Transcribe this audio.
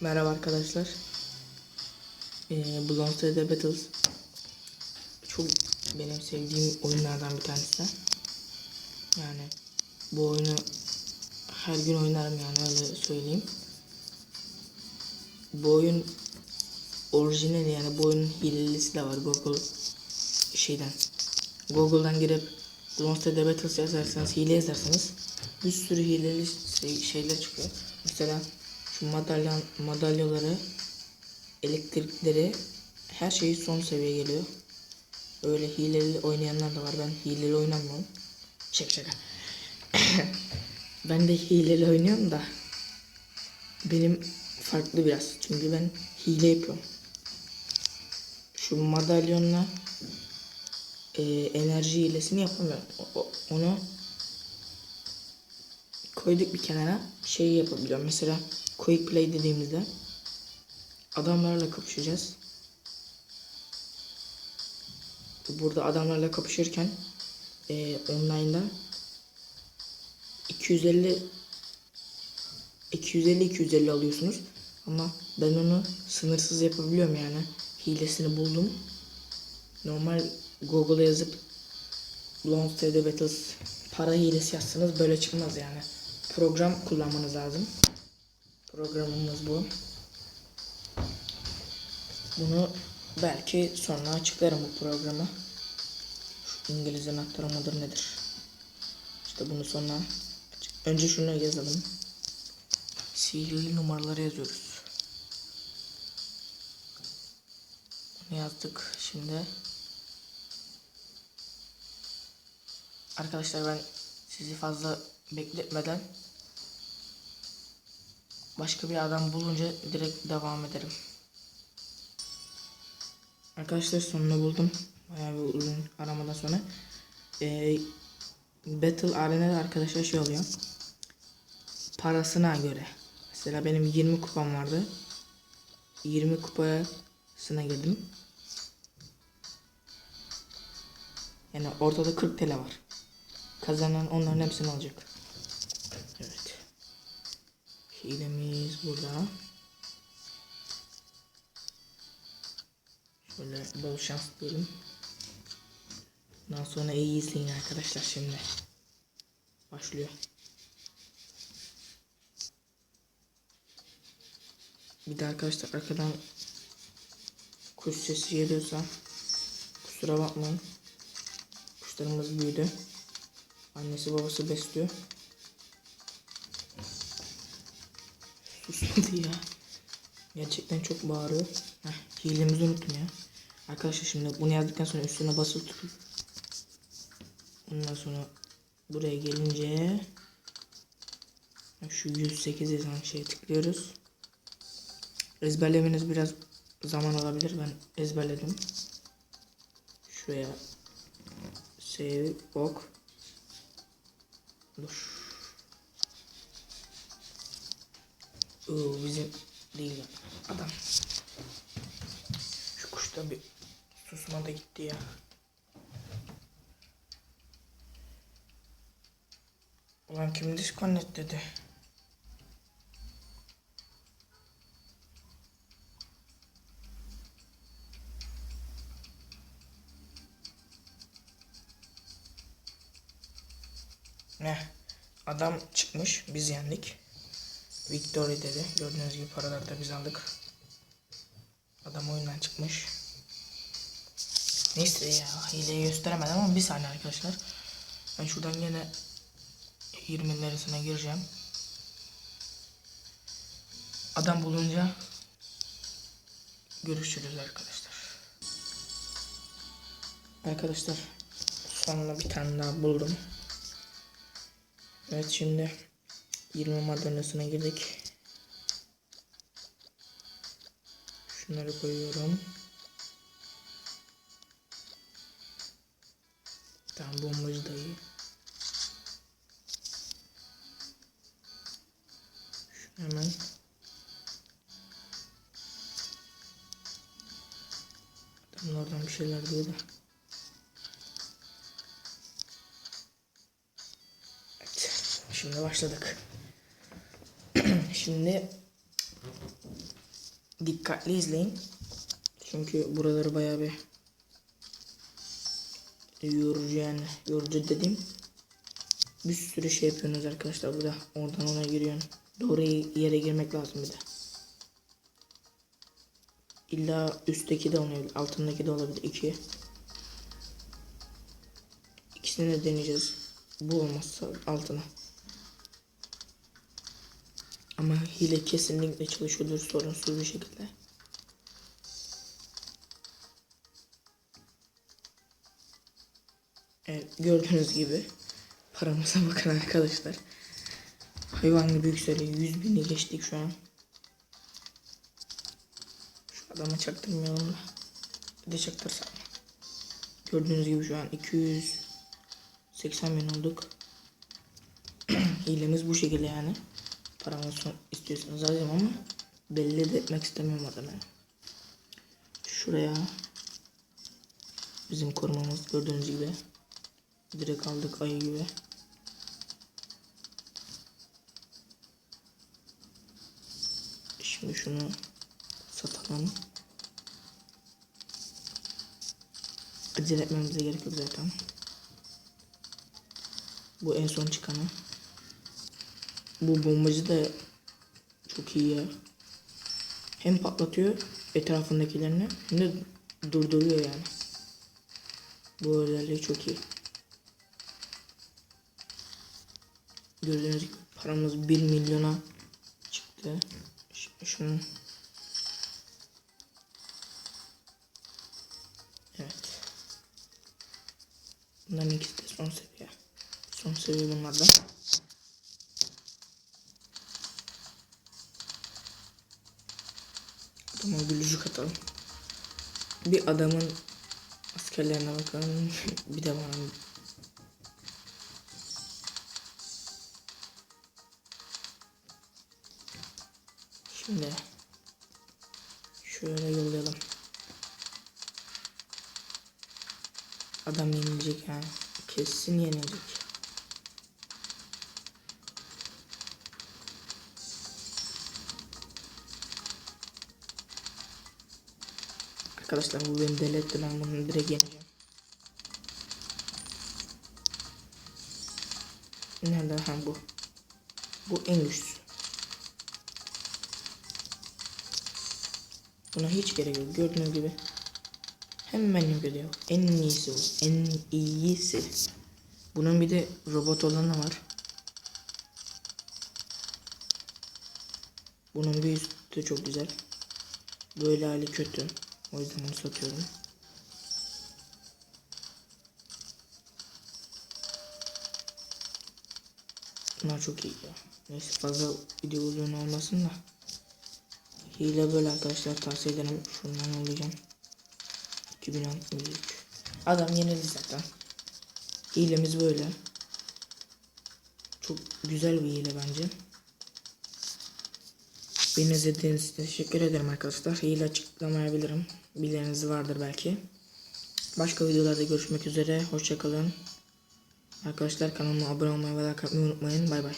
Merhaba arkadaşlar. Ee, Bloons TD Battles çok benim sevdiğim oyunlardan bir tanesi. Yani bu oyunu her gün oynarım yani öyle söyleyeyim. Bu oyun orijinal yani bu oyunun hilelisi de var Google şeyden. Google'dan girip Bloons TD Battles yazarsanız hile yazarsanız bir sürü hileli şey- şeyler çıkıyor. Mesela şu madalyon madalyaları elektrikleri her şeyi son seviye geliyor. Öyle hileli oynayanlar da var. Ben hileli oynamıyorum. Şaka şaka. ben de hileli oynuyorum da benim farklı biraz. Çünkü ben hile yapıyorum. Şu madalyonla e, enerji hilesini yapamıyorum. O- onu koyduk bir kenara şey yapabiliyorum. Mesela quick play dediğimizde adamlarla kapışacağız. Burada adamlarla kapışırken e, online'da 250 250 250 alıyorsunuz. Ama ben onu sınırsız yapabiliyorum yani. Hilesini buldum. Normal Google'a yazıp TD Battles para hilesi yazsanız böyle çıkmaz yani. Program kullanmanız lazım. Programımız bu. Bunu belki sonra açıklarım bu programı. Şu İngiliz anahtarı mıdır nedir? İşte bunu sonra önce şunu yazalım. Sihirli numaraları yazıyoruz. Bunu yazdık şimdi. Arkadaşlar ben sizi fazla bekletmeden başka bir adam bulunca direkt devam ederim. Arkadaşlar sonunu buldum. Bayağı bir uzun aramadan sonra. Ee, Battle Arena'da arkadaşlar şey oluyor. Parasına göre. Mesela benim 20 kupam vardı. 20 kupasına girdim. Yani ortada 40 TL var. Kazanan onların hepsini alacak. Hilemiz burada. Şöyle bol şans diyelim. Bundan sonra iyi izleyin arkadaşlar şimdi. Başlıyor. Bir de arkadaşlar arkadan kuş sesi geliyorsa kusura bakmayın. Kuşlarımız büyüdü. Annesi babası besliyor. Susmadı ya. Gerçekten çok bağırıyor. Heh, hilemizi unuttum ya. Arkadaşlar şimdi bunu yazdıktan sonra üstüne basılı tutup ondan sonra buraya gelince şu 108 yazan şeye tıklıyoruz. Ezberlemeniz biraz zaman alabilir. Ben ezberledim. Şuraya save ok Dur. Oo, bizim değil. Adam. Şu kuş da bir susma da gitti ya. Ulan kim disconnect dedi? Ne? Adam çıkmış, biz yendik. Victory dedi. Gördüğünüz gibi paraları da biz aldık. Adam oyundan çıkmış. Neyse ya hileyi gösteremedim ama bir saniye arkadaşlar. Ben şuradan yine 20 arasına gireceğim. Adam bulunca görüşürüz arkadaşlar. Arkadaşlar sonunda bir tane daha buldum. Evet şimdi 20 maddesine girdik. Şunları koyuyorum. Tamam bombacı da iyi. Şunu hemen Adamın oradan bir şeyler diyor da. Şimdi başladık. Şimdi dikkatli izleyin. Çünkü buraları bayağı bir yorucu yani. Yorucu dediğim bir sürü şey yapıyorsunuz arkadaşlar burada. Oradan ona giriyorsun. Doğru yere girmek lazım bir de. İlla üstteki de olabilir. Altındaki de olabilir. İki. İkisini de deneyeceğiz. Bu olmazsa altına. Ama hile kesinlikle çalışıyordur sorunsuz bir şekilde. Evet gördüğünüz gibi paramıza bakın arkadaşlar. Hayvan gibi yükseliyor. 100 bini geçtik şu an. Şu adama çaktırmayalım da. Bir de çaktırsak. Gördüğünüz gibi şu an 280 bin olduk. Hilemiz bu şekilde yani. Paramı son istiyorsanız alayım ama belli de etmek istemiyorum adamı. Şuraya bizim korumamız gördüğünüz gibi direkt aldık ayı gibi. Şimdi şunu satalım. Acele etmemize gerek yok zaten. Bu en son çıkanı. Bu bombacı da çok iyi ya. Hem patlatıyor etrafındakilerini hem de durduruyor yani. Bu özelliği çok iyi. Gördüğünüz gibi paramız 1 milyona çıktı. Şimdi şunu Evet. Bunların ikisi de son seviye. Son seviye bunlardan. Adama atalım. Bir adamın askerlerine bakalım. bir de bana Şimdi şöyle yollayalım. Adam yenilecek yani. Kesin yenilecek. Arkadaşlar bu beni deli etti ben bunu direkt yeneceğim. Nerede ha bu? Bu en güçlüsü. Buna hiç gerek yok. Gördüğünüz gibi. Hemen yok ediyor. En iyisi bu. En iyisi. Bunun bir de robot olanı var. Bunun bir üstü çok güzel. Böyle hali kötü. O yüzden onu satıyorum. Bunlar çok iyi ya. Neyse fazla video uzun olmasın da. Hile böyle arkadaşlar tavsiye ederim. Şundan yollayacağım. 2063. Adam yenildi zaten. Hilemiz böyle. Çok güzel bir hile bence. Beni izlediğiniz için teşekkür ederim arkadaşlar. Hile açıklamayabilirim. Bileniniz vardır belki. Başka videolarda görüşmek üzere. Hoşçakalın. Arkadaşlar kanalıma abone olmayı ve like atmayı unutmayın. Bay bay.